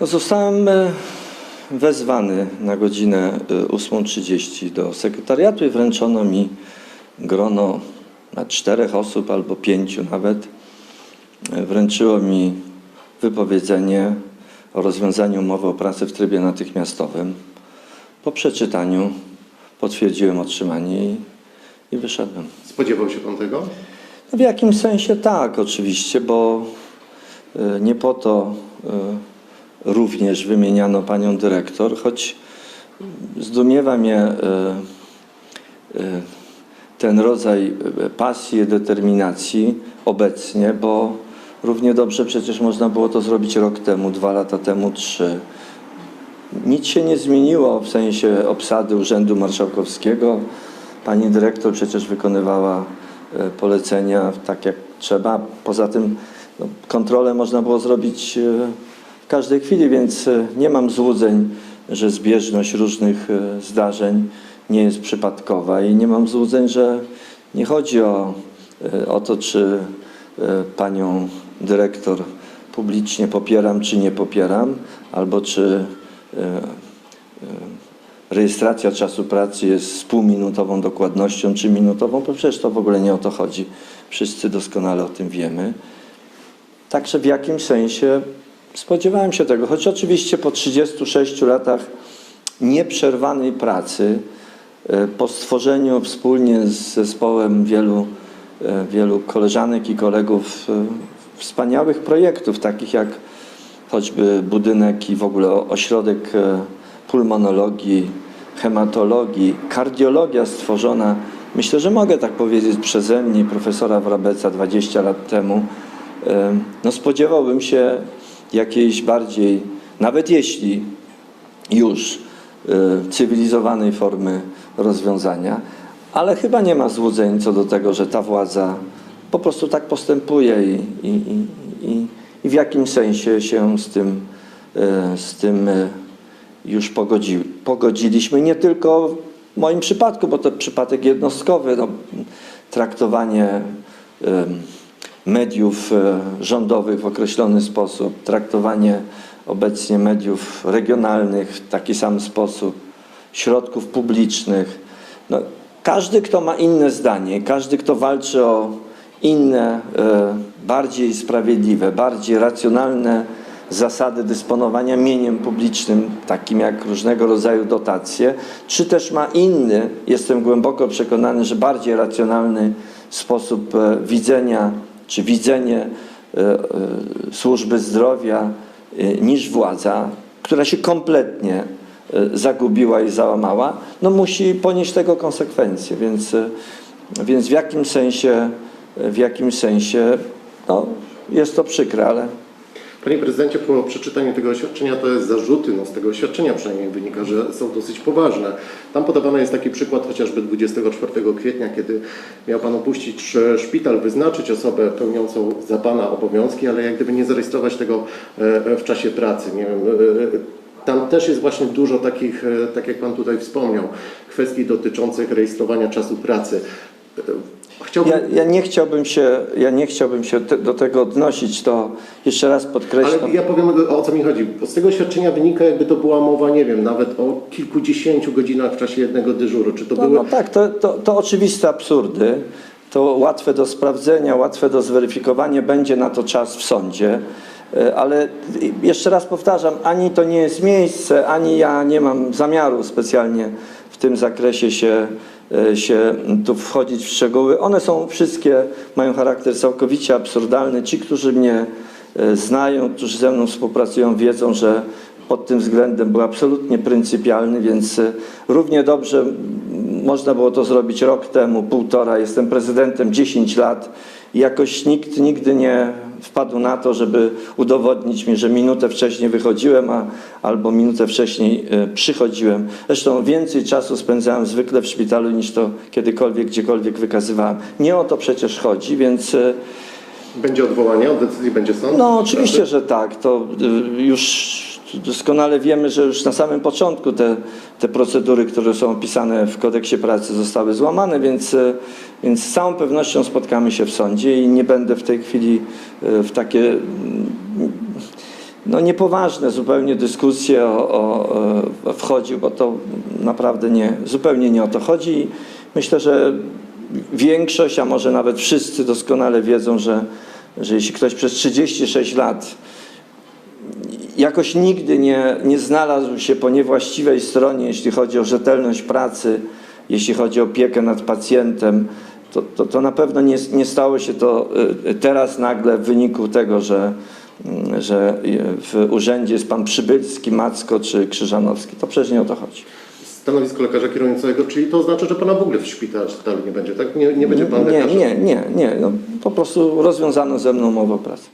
No, zostałem e, wezwany na godzinę e, 8.30 do sekretariatu i wręczono mi grono na czterech osób albo pięciu nawet. E, Wręczyło mi wypowiedzenie o rozwiązaniu umowy o pracę w trybie natychmiastowym. Po przeczytaniu potwierdziłem otrzymanie i, i wyszedłem. Spodziewał się pan tego? No w jakimś sensie tak, oczywiście, bo e, nie po to e, również wymieniano panią dyrektor, choć zdumiewa mnie e, e, ten rodzaj e, pasji, determinacji obecnie, bo równie dobrze przecież można było to zrobić rok temu, dwa lata temu, trzy. Nic się nie zmieniło w sensie obsady Urzędu Marszałkowskiego. Pani dyrektor przecież wykonywała polecenia tak jak trzeba. Poza tym no, kontrolę można było zrobić każdej chwili, więc e, nie mam złudzeń, że zbieżność różnych e, zdarzeń nie jest przypadkowa i nie mam złudzeń, że nie chodzi o, e, o to, czy panią dyrektor publicznie popieram, czy nie popieram, albo czy rejestracja czasu pracy jest z półminutową dokładnością, czy minutową, bo przecież to w ogóle nie o to chodzi. Wszyscy doskonale o tym wiemy. Także w jakimś sensie spodziewałem się tego, choć oczywiście po 36 latach nieprzerwanej pracy, e, po stworzeniu wspólnie z zespołem wielu, e, wielu koleżanek i kolegów e, wspaniałych projektów, takich jak choćby budynek i w ogóle ośrodek pulmonologii, hematologii, kardiologia stworzona, myślę, że mogę tak powiedzieć przeze mnie, profesora Wrabeca 20 lat temu, no spodziewałbym się jakiejś bardziej, nawet jeśli już e, cywilizowanej formy rozwiązania, ale chyba nie ma złudzeń co do tego, że ta władza po prostu tak postępuje i, i, i, i, w jakimś sensie się z tym, e, z tym e, już pogodzi, pogodziliśmy. Nie tylko w moim przypadku, bo to przypadek jednostkowy, no, traktowanie mediów e, rządowych w określony sposób, traktowanie obecnie mediów regionalnych w taki sam sposób, środków publicznych. No, każdy, kto ma inne zdanie, każdy, kto walczy o inne, e, bardziej sprawiedliwe, bardziej racjonalne zasady dysponowania mieniem publicznym, takim jak różnego rodzaju dotacje, czy też ma inny, jestem głęboko przekonany, że bardziej racjonalny sposób e, widzenia, czy widzenie e, e, służby zdrowia e, niż władza, która się kompletnie zagubiła i załamała, no musi ponieść tego konsekwencje. Więc, więc w jakim sensie, w jakim sensie no, jest to przykre, ale Panie prezydencie, po przeczytaniu tego oświadczenia, to jest zarzuty, no z tego oświadczenia przynajmniej wynika, że są dosyć poważne. Tam podawany jest taki przykład chociażby 24 kwietnia, kiedy miał Pan opuścić e, szpital, wyznaczyć osobę pełniącą za Pana obowiązki, ale jak gdyby nie zarejestrować tego e, w czasie pracy. Nie wiem, e, tam też jest właśnie dużo takich, e, tak jak Pan tutaj wspomniał, kwestii dotyczących rejestrowania czasu pracy. Chciałbym... ja, ja nie chciałbym się, ja nie chciałbym się te, do tego odnosić, to jeszcze raz podkreślam. Ale ja powiem o co mi chodzi. Z tego świadczenia wynika, jakby to była mowa, nie wiem, nawet o kilkudziesięciu godzinach w czasie jednego dyżuru. Czy to No, były. no tak, to, to, to oczywiste absurdy. To łatwe do sprawdzenia, łatwe do zweryfikowania, będzie na to czas w sądzie. E, Ale jeszcze raz powtarzam, ani to nie jest miejsce, ani ja nie mam zamiaru specjalnie w tym zakresie się, się tu wchodzić w szczegóły. One są wszystkie, mają charakter całkowicie absurdalny. Ci, którzy mnie e, znają, którzy ze mną współpracują, wiedzą, że pod tym względem był absolutnie pryncypialny, więc e, równie dobrze można było to zrobić rok temu, półtora. Jestem prezydentem 10 lat jakoś nikt nigdy nie wpadł na to, żeby udowodnić mi, że minutę wcześniej wychodziłem, a, albo minutę wcześniej e, przychodziłem. Zresztą więcej czasu spędzałem zwykle w szpitalu niż to kiedykolwiek, gdziekolwiek wykazywałem. Nie o to przecież chodzi, więc e, Będzie odwołanie, od decyzji będzie sąd? no oczywiście, że tak. To y, już doskonale wiemy, że już na samym początku te, te procedury, które są opisane w kodeksie pracy zostały złamane, więc, y, więc z całą pewnością spotkamy się w sądzie i nie będę w tej chwili y, w takie no, niepoważne zupełnie dyskusje o, o, o wchodził, bo to naprawdę nie, zupełnie nie o to chodzi. Myślę, że większość, a może nawet wszyscy doskonale wiedzą, że, że jeśli ktoś przez 36 lat jakoś nigdy nie, nie znalazł się po niewłaściwej stronie, jeśli chodzi o rzetelność pracy, jeśli chodzi o opiekę nad pacjentem, to, to, to na pewno nie, nie stało się to y, teraz nagle w wyniku tego, że, mm, że y, w urzędzie jest pan Przybylski, Macko czy Krzyżanowski. To przecież nie o to chodzi. Stanowisko lekarza kierującego, czyli to oznacza, że pana w ogóle w szpitalu nie będzie, tak? Nie, nie będzie pan Nie, lekarzem? nie, nie, nie. No, po prostu rozwiązano ze mną umowę o pracę.